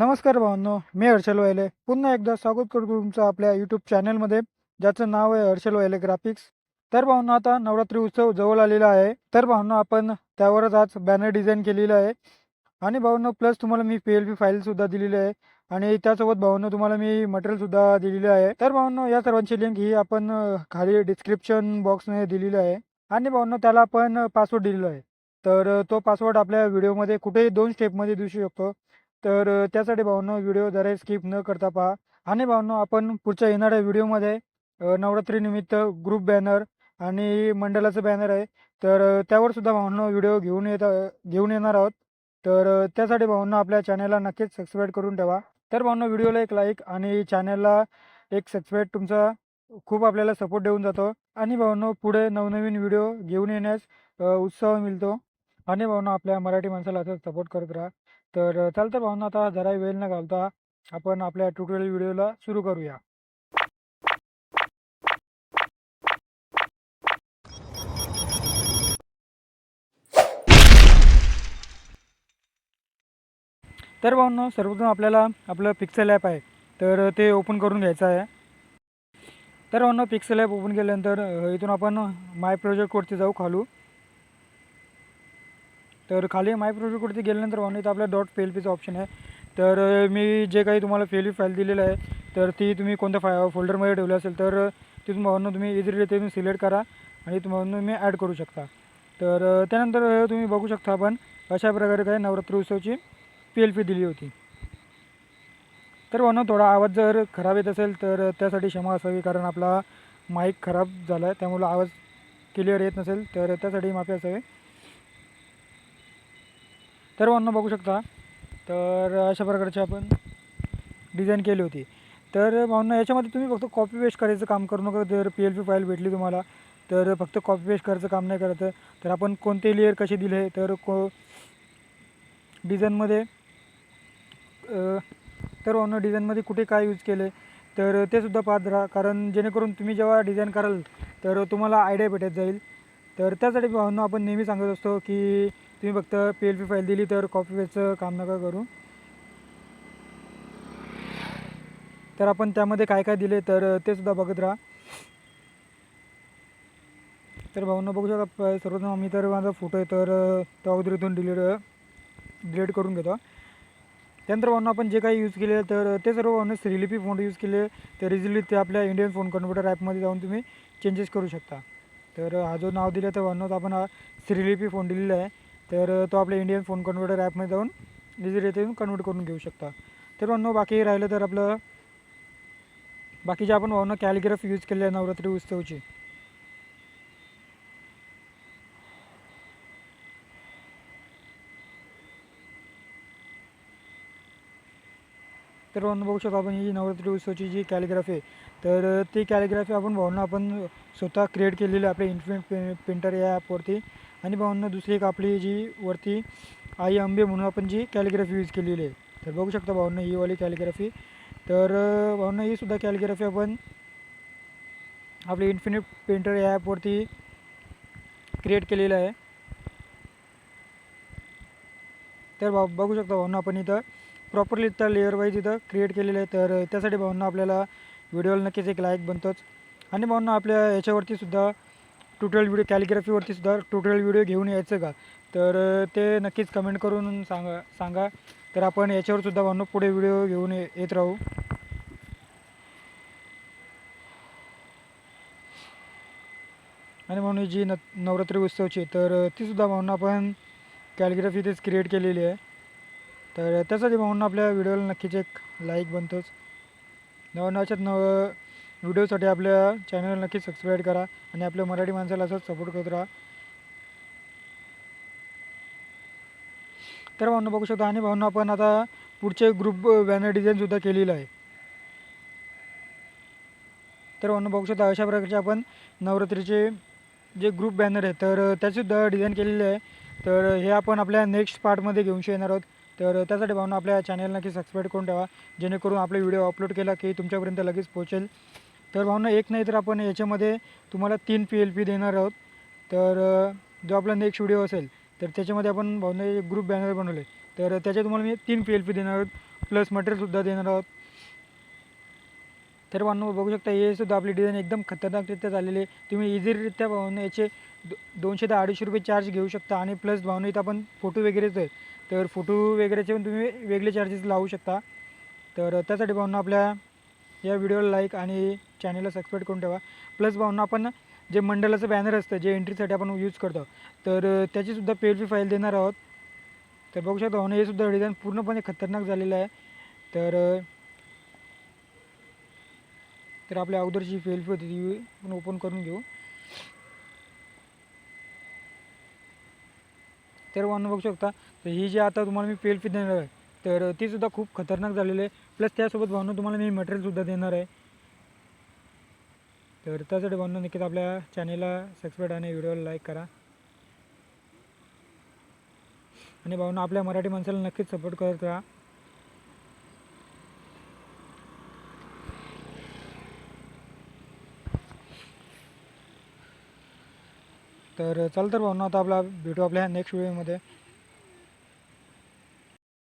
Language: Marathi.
नमस्कार भावांनो मी हर्षल वायले. पुन्हा एकदा स्वागत करतो तुमचं आपल्या यूट्यूब चॅनलमध्ये ज्याचं नाव आहे हर्षल वायले ग्राफिक्स तर भावना आता नवरात्री उत्सव जवळ आलेला आहे. तर भावना आपण त्यावरच आज बॅनर डिझाईन केलेलं आहे. आणि भावना प्लस तुम्हाला मी पी एल पी फाईलसुद्धा दिलेली आहे. आणि त्यासोबत भावना तुम्हाला मी मटेरियलसुद्धा दिलेलं आहे. तर भावना या सर्वांची लिंक ही आपण खाली डिस्क्रिप्शन बॉक्समध्ये दिलेली आहे. आणि भावना त्याला आपण पासवर्ड दिलेला आहे. तर तो पासवर्ड आपल्या व्हिडिओमध्ये कुठेही दोन स्टेपमध्ये दिसू शकतो. तर त्यासाठी भावनो व्हिडिओ जरा स्किप न करता पहा. आणि भावनो आपण पुढच्या येणाऱ्या व्हिडिओमध्ये नवरात्रीनिमित्त ग्रुप बॅनर आणि मंडळाचं बॅनर आहे. तर त्यावर सुद्धा भावनो व्हिडिओ घेऊन येत घेऊन येणार आहोत. तर त्यासाठी भावनो आपल्या चॅनलला नक्कीच सबस्क्राईब करून ठेवा. तर भावनो व्हिडिओला एक लाईक आणि चॅनलला एक सबस्क्राईब तुमचा खूप आपल्याला सपोर्ट देऊन जातो. आणि भावनो पुढे नवनवीन व्हिडिओ घेऊन येण्यास उत्साह मिळतो. आणि भावनो आपल्या मराठी माणसाला असंच सपोर्ट करत राहा. तर अ, चालतं भावना आता जरा वेळ न घालता आपण आपल्या ट्युटोरियल व्हिडिओला सुरू करूया. तर भावना सर्वप्रथम आपल्याला आपलं पिक्सेल ॲप आहे. तर ते ओपन करून घ्यायचं आहे. तर भावना पिक्सेल ॲप ओपन केल्यानंतर इथून आपण माय प्रोजेक्टवरती जाऊ खालू. तर खाली माय प्रोजेक्टवरती गेल्यानंतर भावना इथं आपल्या डॉट पी एल पीचं ऑप्शन आहे. तर मी जे काही तुम्हाला पी पी फाईल दिलेलं आहे तर ती तुम्ही कोणत्या फाय फोल्डरमध्ये ठेवली असेल तर ती तिथून तुम्ही इझिली तुम्ही सिलेक्ट करा आणि तुम्हाला तुम्ही ॲड करू शकता. तर त्यानंतर तुम्ही बघू शकता आपण अशा प्रकारे काय नवरात्र उत्सवची पी एल पी दिली होती. तर भावना थोडा आवाज जर खराब येत असेल तर त्यासाठी क्षमा असावी कारण आपला माईक खराब झाला आहे त्यामुळं आवाज क्लिअर येत नसेल तर त्यासाठी माफी असावी. सर्वांना बघू शकता. तर अशा प्रकारची आपण डिझाईन केली होती. तर भावना याच्यामध्ये तुम्ही फक्त कॉपी पेस्ट करायचं काम करू नका. जर पी एल पी फाईल भेटली तुम्हाला तर फक्त कॉपी पेस्ट करायचं काम नाही करायचं तर आपण कोणते लेअर कसे दिले तर को डिझाईनमध्ये तर ऑन डिझाईनमध्ये कुठे काय यूज केले तर ते सुद्धा पाहत राहा. कारण जेणेकरून तुम्ही जेव्हा डिझाईन कराल तर तुम्हाला आयडिया भेटत जाईल. तर त्यासाठी भावना आपण नेहमी सांगत असतो की तुम्ही फक्त पी एल पी फाईल दिली तर कॉपी पेस्टचं काम नका करू. तर आपण त्यामध्ये काय काय दिले तर ते सुद्धा बघत राहा. तर भाऊंना बघू शकता सर्वजण सर्वप्रथम तर माझा फोटो आहे तर तो अगोदर इथून डिलीट डिलीट करून घेतो. त्यानंतर भाऊंना आपण जे काही यूज केले तर ते सर्व भावना श्रीलिपी फोन यूज केले. तर इझिली ते आपल्या इंडियन फोन कन्वर्टर ॲपमध्ये जाऊन तुम्ही चेंजेस करू शकता. तर हा जो नाव दिलं तर भावना आपण हा श्रीलिपी फोन दिलेला आहे. तर तो आपल्या इंडियन फोन कन्व्हर्टर ॲपमध्ये जाऊन इझिली कन्वर्ट करून घेऊ शकता. तर भावना बाकी राहिलं तर आपलं बाकीचे आपण भावना कॅलिग्राफ यूज केले आहे नवरात्री उत्सवची. तर भावना बघू शकतो आपण ही नवरात्री उत्सवची जी कॅलिग्राफी आहे तर ती कॅलिग्राफी आपण भावना आपण स्वतः क्रिएट केलेली आपल्या इन्फिनिट पे पेंटर या ॲपवरती आणि भावांना दुसरी एक आपली जी वरती आई आंबे म्हणून आपण जी कॅलिग्राफी यूज केलेली आहे. तर बघू शकता भावना ही वाली कॅलिग्राफी तर अं, भावना ही सुद्धा कॅलिग्राफी आपण आपली इन्फिनिट पेंटर या ॲपवरती क्रिएट केलेलं आहे. तर बा बघू शकता भावना आपण इथं प्रॉपरली इथं लेअरवाईज इथं क्रिएट केलेलं आहे. तर त्यासाठी भावना आपल्याला व्हिडिओला नक्कीच एक लाईक बनतोच. आणि भावना आपल्या याच्यावरती सुद्धा ट्युटोरियल व्हिडिओ कॅलिग्राफीवरती सुद्धा ट्युटोरियल व्हिडिओ घेऊन यायचं का? तर ते नक्कीच कमेंट करून सांगा सांगा. तर आपण याच्यावर सुद्धा भावना पुढे व्हिडिओ घेऊन येत राहू. आणि म्हणून जी न नवरात्री उत्सवची तर ती सुद्धा भावना आपण कॅलिग्राफी इथेच क्रिएट केलेली आहे. तर त्यासाठी म्हणून आपल्या व्हिडिओला नक्कीच एक लाईक बनतोच. नवनाच्यात नव व्हिडिओसाठी आपल्या चॅनल नक्कीच सबस्क्राईब करा आणि आपल्या मराठी माणसाला असंच सपोर्ट करत राहा. तर भावना बघू शकता आणि भावना आपण आता पुढचे ग्रुप बॅनर डिझाईनसुद्धा केलेलं आहे. तर भावना बघू शकता अशा प्रकारचे आपण नवरात्रीचे जे ग्रुप बॅनर आहे तर त्याचीसुद्धा डिझाईन केलेले आहे. तर हे आपण आपल्या नेक्स्ट पार्टमध्ये घेऊन येणार आहोत. तर त्यासाठी भावना आपल्या चॅनल नक्की सबस्क्राईब करून ठेवा जेणेकरून आपले व्हिडिओ अपलोड केला की तुमच्यापर्यंत लगेच पोहोचेल. तर भावना एक नाही तर आपण याच्यामध्ये तुम्हाला तीन पी एल पी देणार आहोत. तर जो आपला नेक्स्ट व्हिडिओ असेल तर त्याच्यामध्ये आपण भावना ग्रुप बॅनर बनवले तर त्याचे तुम्हाला मी तीन पी एल पी देणार आहोत. प्लस मटेरियलसुद्धा देणार आहोत. तर भावना बघू शकता हे सुद्धा आपली डिझाईन एकदम खतरनाकरित्या झालेली आहे. तुम्ही इझीरित्या भावना याचे दो दोनशे ते अडीचशे रुपये चार्ज घेऊ शकता. आणि प्लस भावना इथं आपण फोटो वगैरेच आहे. तर फोटो वगैरेचे पण तुम्ही वेगळे चार्जेस लावू शकता. तर त्यासाठी भावना आपल्या या व्हिडिओला लाईक आणि चॅनलला सबस्क्राईब करून ठेवा. प्लस भावना आपण जे मंडळाचं बॅनर असतं जे एंट्रीसाठी आपण यूज करतो तर त्याचीसुद्धा पी एल पी फाईल देणार आहोत. तर बघू शकता भावना हे सुद्धा डिझाईन पूर्णपणे खतरनाक झालेलं आहे. तर तर आपल्या अगोदरची पी एल पी होती ती पण ओपन करून घेऊ. तर भावांनो बघू शकता तर ही जी आता तुम्हाला मी पी एल पी देणार आहे तर ती सुद्धा खूप खतरनाक झालेली आहे. प्लस त्यासोबत भावना तुम्हाला मी मटेरियलसुद्धा देणार आहे. तर त्यासाठी बनवून नक्कीच आपल्या चॅनेलला सबस्क्राईब आणि व्हिडिओला लाईक करा. आणि भावना आपल्या मराठी माणसाला नक्कीच सपोर्ट करत राहा. तर चल तर भावना आता आपला भेटू आपल्या नेक्स्ट व्हिडिओमध्ये